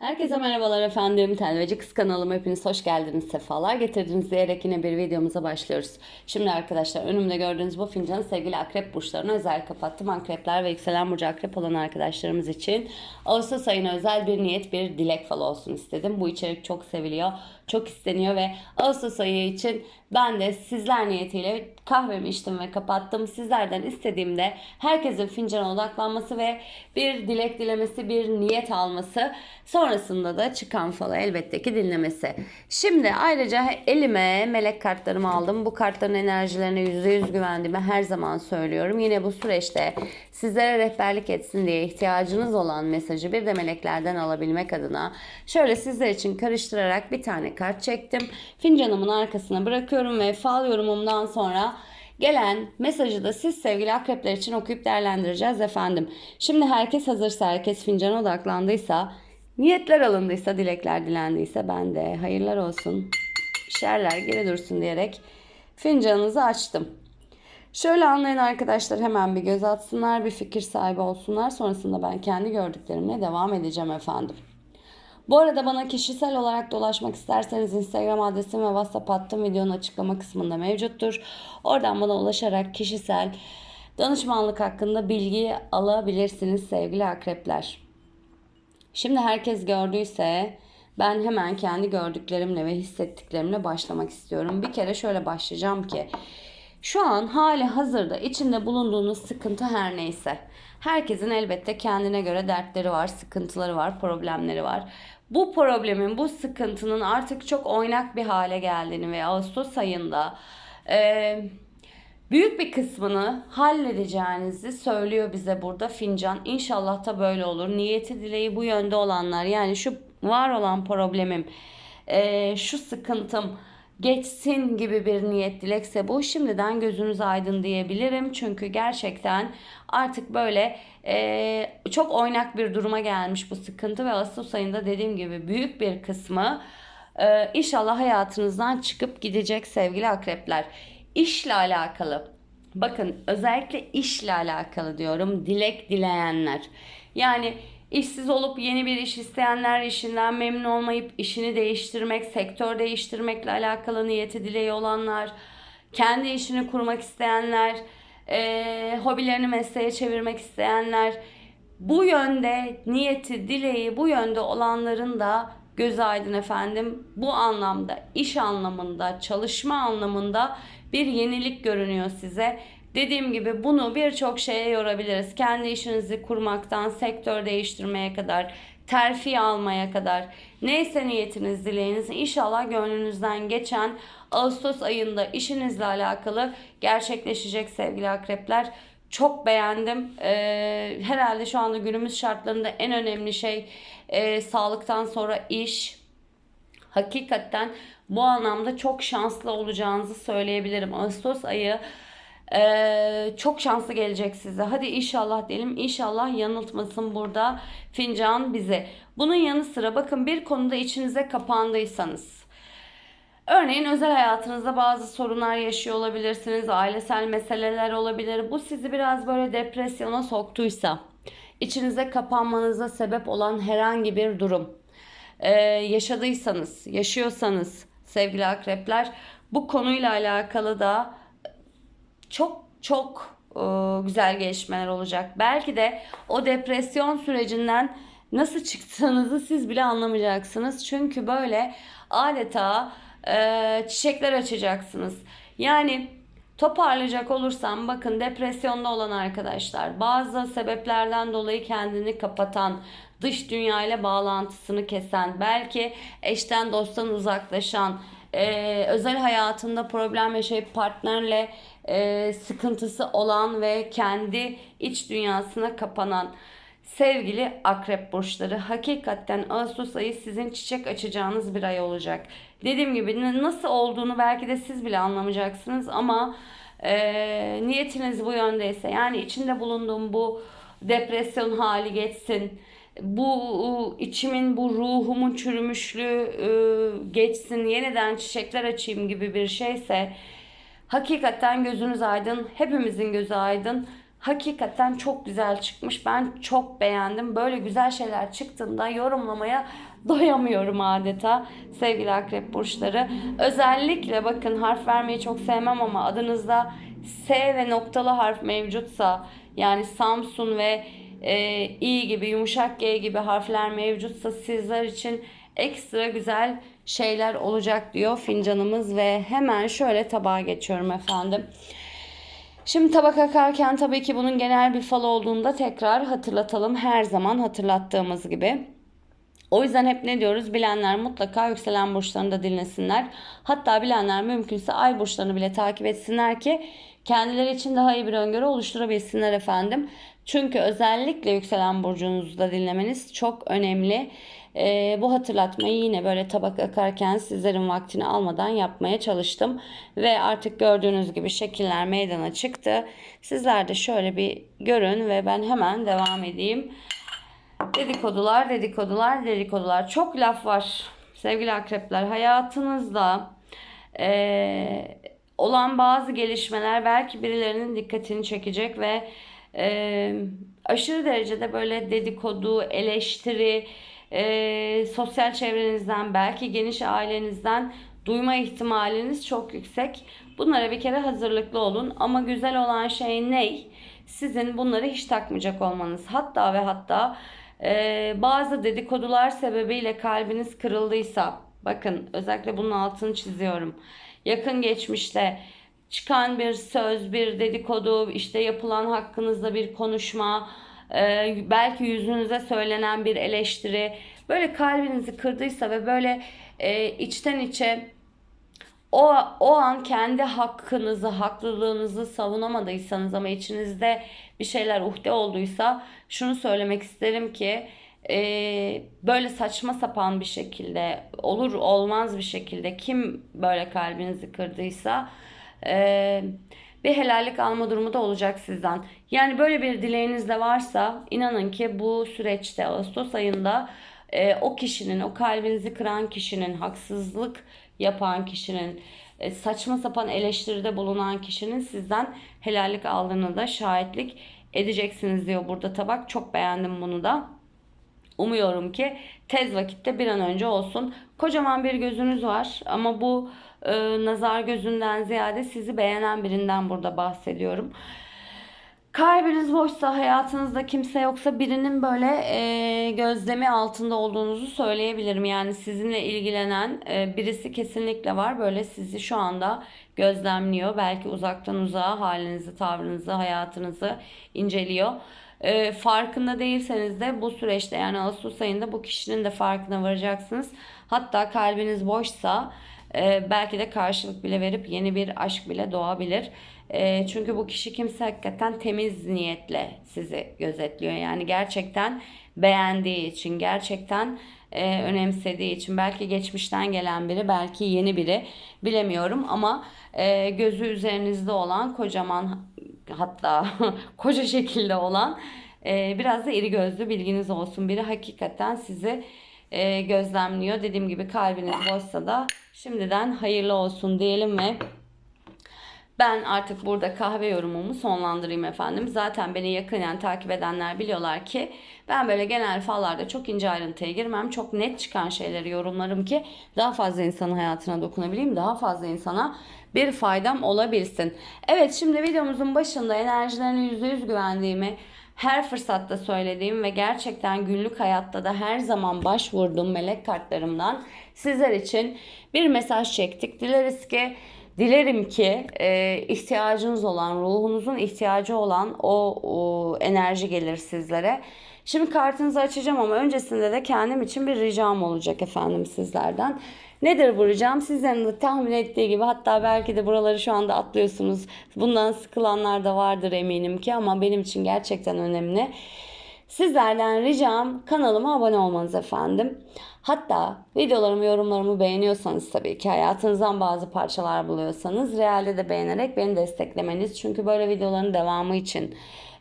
Herkese merhabalar efendim. Telveci Kız kanalıma hepiniz hoş geldiniz. Sefalar getirdiniz diyerek yine bir videomuza başlıyoruz. Şimdi arkadaşlar önümde gördüğünüz bu fincanı sevgili akrep burçlarına özel kapattım. Akrepler ve yükselen burcu akrep olan arkadaşlarımız için Ağustos ayına özel bir niyet, bir dilek falı olsun istedim. Bu içerik çok seviliyor, çok isteniyor ve Ağustos ayı için ben de sizler niyetiyle kahvemi içtim ve kapattım. Sizlerden istediğimde herkesin fincana odaklanması ve bir dilek dilemesi, bir niyet alması. Sonrasında da çıkan falı elbette ki dinlemesi. Şimdi ayrıca elime melek kartlarımı aldım. Bu kartların enerjilerine %100 güvendiğimi her zaman söylüyorum. Yine bu süreçte sizlere rehberlik etsin diye ihtiyacınız olan mesajı bir de meleklerden alabilmek adına şöyle sizler için karıştırarak bir tane kart çektim. Fincanımın arkasına bırakıyorum ve fal yorumumdan sonra Gelen mesajı da siz sevgili akrepler için okuyup değerlendireceğiz efendim. Şimdi herkes hazırsa, herkes fincana odaklandıysa, niyetler alındıysa, dilekler dilendiyse ben de hayırlar olsun, şerler geri dursun diyerek fincanınızı açtım. Şöyle anlayın arkadaşlar hemen bir göz atsınlar, bir fikir sahibi olsunlar. Sonrasında ben kendi gördüklerimle devam edeceğim efendim. Bu arada bana kişisel olarak dolaşmak isterseniz Instagram adresim ve WhatsApp hattım videonun açıklama kısmında mevcuttur. Oradan bana ulaşarak kişisel danışmanlık hakkında bilgi alabilirsiniz sevgili akrepler. Şimdi herkes gördüyse ben hemen kendi gördüklerimle ve hissettiklerimle başlamak istiyorum. Bir kere şöyle başlayacağım ki şu an hali hazırda içinde bulunduğunuz sıkıntı her neyse. Herkesin elbette kendine göre dertleri var, sıkıntıları var, problemleri var. Bu problemin, bu sıkıntının artık çok oynak bir hale geldiğini ve Ağustos ayında e, büyük bir kısmını halledeceğinizi söylüyor bize burada fincan. İnşallah da böyle olur. Niyeti dileği bu yönde olanlar yani şu var olan problemim, e, şu sıkıntım geçsin gibi bir niyet dilekse bu şimdiden gözünüz aydın diyebilirim. Çünkü gerçekten artık böyle e, çok oynak bir duruma gelmiş bu sıkıntı ve Ağustos ayında dediğim gibi büyük bir kısmı e, inşallah hayatınızdan çıkıp gidecek sevgili akrepler. İşle alakalı bakın özellikle işle alakalı diyorum dilek dileyenler. Yani İşsiz olup yeni bir iş isteyenler, işinden memnun olmayıp işini değiştirmek, sektör değiştirmekle alakalı niyeti dileği olanlar, kendi işini kurmak isteyenler, e, hobilerini mesleğe çevirmek isteyenler, bu yönde niyeti, dileği bu yönde olanların da göz aydın efendim. Bu anlamda, iş anlamında, çalışma anlamında bir yenilik görünüyor size. Dediğim gibi bunu birçok şeye yorabiliriz. Kendi işinizi kurmaktan sektör değiştirmeye kadar, terfi almaya kadar neyse niyetiniz, dileğiniz inşallah gönlünüzden geçen Ağustos ayında işinizle alakalı gerçekleşecek sevgili akrepler. Çok beğendim. Ee, herhalde şu anda günümüz şartlarında en önemli şey e, sağlıktan sonra iş. Hakikaten bu anlamda çok şanslı olacağınızı söyleyebilirim. Ağustos ayı ee, çok şanslı gelecek size. Hadi inşallah diyelim. İnşallah yanıltmasın burada fincan bizi. Bunun yanı sıra bakın bir konuda içinize kapandıysanız. Örneğin özel hayatınızda bazı sorunlar yaşıyor olabilirsiniz. Ailesel meseleler olabilir. Bu sizi biraz böyle depresyona soktuysa, içinize kapanmanıza sebep olan herhangi bir durum ee, yaşadıysanız, yaşıyorsanız sevgili akrepler bu konuyla alakalı da çok çok e, güzel gelişmeler olacak. Belki de o depresyon sürecinden nasıl çıktığınızı siz bile anlamayacaksınız. Çünkü böyle adeta e, çiçekler açacaksınız. Yani toparlayacak olursam bakın depresyonda olan arkadaşlar bazı sebeplerden dolayı kendini kapatan, dış dünya ile bağlantısını kesen, belki eşten dosttan uzaklaşan, e, özel hayatında problem yaşayıp partnerle e, sıkıntısı olan ve kendi iç dünyasına kapanan sevgili akrep burçları hakikaten Ağustos ayı sizin çiçek açacağınız bir ay olacak. Dediğim gibi nasıl olduğunu belki de siz bile anlamayacaksınız ama e, niyetiniz bu yöndeyse yani içinde bulunduğum bu depresyon hali geçsin bu içimin bu ruhumun çürümüşlüğü e, geçsin yeniden çiçekler açayım gibi bir şeyse hakikaten gözünüz aydın hepimizin gözü aydın Hakikaten çok güzel çıkmış. Ben çok beğendim. Böyle güzel şeyler çıktığında yorumlamaya doyamıyorum adeta sevgili akrep burçları. Özellikle bakın harf vermeyi çok sevmem ama adınızda S ve noktalı harf mevcutsa yani Samsun ve e, İ gibi yumuşak G gibi harfler mevcutsa sizler için ekstra güzel şeyler olacak diyor fincanımız ve hemen şöyle tabağa geçiyorum efendim. Şimdi tabak akarken tabii ki bunun genel bir fal olduğunda tekrar hatırlatalım. Her zaman hatırlattığımız gibi. O yüzden hep ne diyoruz? Bilenler mutlaka yükselen burçlarını da dinlesinler. Hatta bilenler mümkünse ay burçlarını bile takip etsinler ki kendileri için daha iyi bir öngörü oluşturabilsinler efendim. Çünkü özellikle yükselen burcunuzu da dinlemeniz çok önemli. Ee, bu hatırlatmayı yine böyle tabak akarken sizlerin vaktini almadan yapmaya çalıştım. Ve artık gördüğünüz gibi şekiller meydana çıktı. Sizler de şöyle bir görün ve ben hemen devam edeyim. Dedikodular, dedikodular, dedikodular. Çok laf var sevgili akrepler. Hayatınızda eee, olan bazı gelişmeler belki birilerinin dikkatini çekecek ve eee, aşırı derecede böyle dedikodu, eleştiri, eee, sosyal çevrenizden, belki geniş ailenizden duyma ihtimaliniz çok yüksek. Bunlara bir kere hazırlıklı olun. Ama güzel olan şey ne? Sizin bunları hiç takmayacak olmanız. Hatta ve hatta ee, bazı dedikodular sebebiyle kalbiniz kırıldıysa, bakın özellikle bunun altını çiziyorum. Yakın geçmişte çıkan bir söz, bir dedikodu, işte yapılan hakkınızda bir konuşma, e, belki yüzünüze söylenen bir eleştiri, böyle kalbinizi kırdıysa ve böyle e, içten içe o, o an kendi hakkınızı, haklılığınızı savunamadıysanız ama içinizde bir şeyler uhde olduysa şunu söylemek isterim ki e, böyle saçma sapan bir şekilde olur olmaz bir şekilde kim böyle kalbinizi kırdıysa e, bir helallik alma durumu da olacak sizden. Yani böyle bir dileğiniz de varsa inanın ki bu süreçte Ağustos ayında e, o kişinin, o kalbinizi kıran kişinin, haksızlık yapan kişinin, e, saçma sapan eleştiride bulunan kişinin sizden helallik aldığını da şahitlik edeceksiniz diyor burada tabak. Çok beğendim bunu da. Umuyorum ki tez vakitte bir an önce olsun. Kocaman bir gözünüz var ama bu e, nazar gözünden ziyade sizi beğenen birinden burada bahsediyorum. Kalbiniz boşsa, hayatınızda kimse yoksa birinin böyle e, gözlemi altında olduğunuzu söyleyebilirim. Yani sizinle ilgilenen e, birisi kesinlikle var. Böyle sizi şu anda gözlemliyor. Belki uzaktan uzağa halinizi, tavrınızı, hayatınızı inceliyor. E, farkında değilseniz de bu süreçte yani Ağustos ayında bu kişinin de farkına varacaksınız. Hatta kalbiniz boşsa e, belki de karşılık bile verip yeni bir aşk bile doğabilir. E, çünkü bu kişi kimse hakikaten temiz niyetle sizi gözetliyor. Yani gerçekten beğendiği için, gerçekten e, önemsediği için belki geçmişten gelen biri, belki yeni biri bilemiyorum ama e, gözü üzerinizde olan kocaman hatta koca şekilde olan e, biraz da iri gözlü bilginiz olsun. Biri hakikaten sizi e, gözlemliyor. Dediğim gibi kalbiniz boşsa da şimdiden hayırlı olsun diyelim ve ben artık burada kahve yorumumu sonlandırayım efendim. Zaten beni yakinen takip edenler biliyorlar ki ben böyle genel fallarda çok ince ayrıntıya girmem. Çok net çıkan şeyleri yorumlarım ki daha fazla insanın hayatına dokunabileyim. Daha fazla insana bir faydam olabilsin. Evet şimdi videomuzun başında enerjilerine %100 güvendiğimi her fırsatta söylediğim ve gerçekten günlük hayatta da her zaman başvurduğum melek kartlarımdan sizler için bir mesaj çektik. Dileriz ki Dilerim ki e, ihtiyacınız olan, ruhunuzun ihtiyacı olan o, o enerji gelir sizlere. Şimdi kartınızı açacağım ama öncesinde de kendim için bir ricam olacak efendim sizlerden. Nedir bu ricam? Sizlerin de tahmin ettiği gibi hatta belki de buraları şu anda atlıyorsunuz. Bundan sıkılanlar da vardır eminim ki ama benim için gerçekten önemli. Sizlerden ricam kanalıma abone olmanız efendim. Hatta videolarımı, yorumlarımı beğeniyorsanız tabii ki hayatınızdan bazı parçalar buluyorsanız realde de beğenerek beni desteklemeniz. Çünkü böyle videoların devamı için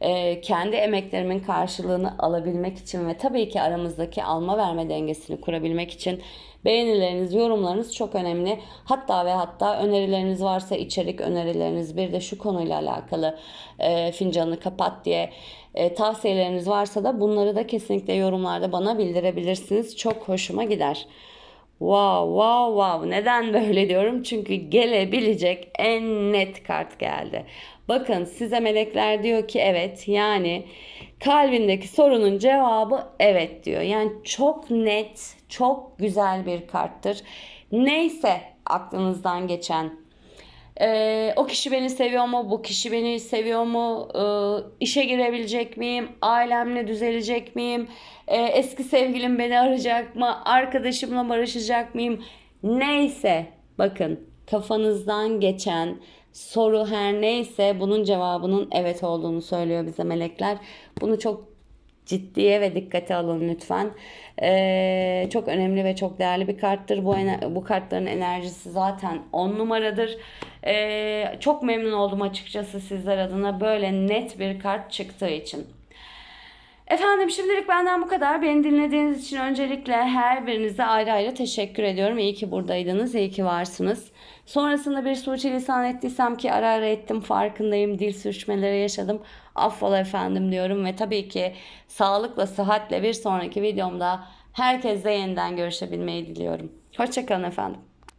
e, kendi emeklerimin karşılığını alabilmek için ve tabii ki aramızdaki alma verme dengesini kurabilmek için beğenileriniz, yorumlarınız çok önemli. Hatta ve hatta önerileriniz varsa içerik önerileriniz bir de şu konuyla alakalı e, fincanını kapat diye e, tavsiyeleriniz varsa da bunları da kesinlikle yorumlarda bana bildirebilirsiniz. Çok hoşuma gider. Wow, wow, wow. Neden böyle diyorum? Çünkü gelebilecek en net kart geldi. Bakın size melekler diyor ki evet yani kalbindeki sorunun cevabı evet diyor. Yani çok net, çok güzel bir karttır. Neyse aklınızdan geçen ee, o kişi beni seviyor mu? Bu kişi beni seviyor mu? Ee, işe girebilecek miyim? Ailemle düzelecek miyim? Ee, eski sevgilim beni arayacak mı? Arkadaşımla barışacak mıyım? Neyse bakın kafanızdan geçen soru her neyse bunun cevabının evet olduğunu söylüyor bize melekler. Bunu çok ciddiye ve dikkate alın lütfen. Ee, çok önemli ve çok değerli bir karttır. Bu bu kartların enerjisi zaten 10 numaradır. Ee, çok memnun oldum açıkçası sizler adına böyle net bir kart çıktığı için. Efendim şimdilik benden bu kadar. Beni dinlediğiniz için öncelikle her birinize ayrı ayrı teşekkür ediyorum. İyi ki buradaydınız, iyi ki varsınız. Sonrasında bir sürçülisan ettiysem ki ara ara ettim farkındayım. Dil sürçmeleri yaşadım. Affola efendim diyorum ve tabii ki sağlıkla, sıhhatle bir sonraki videomda herkesle yeniden görüşebilmeyi diliyorum. Hoşçakalın efendim.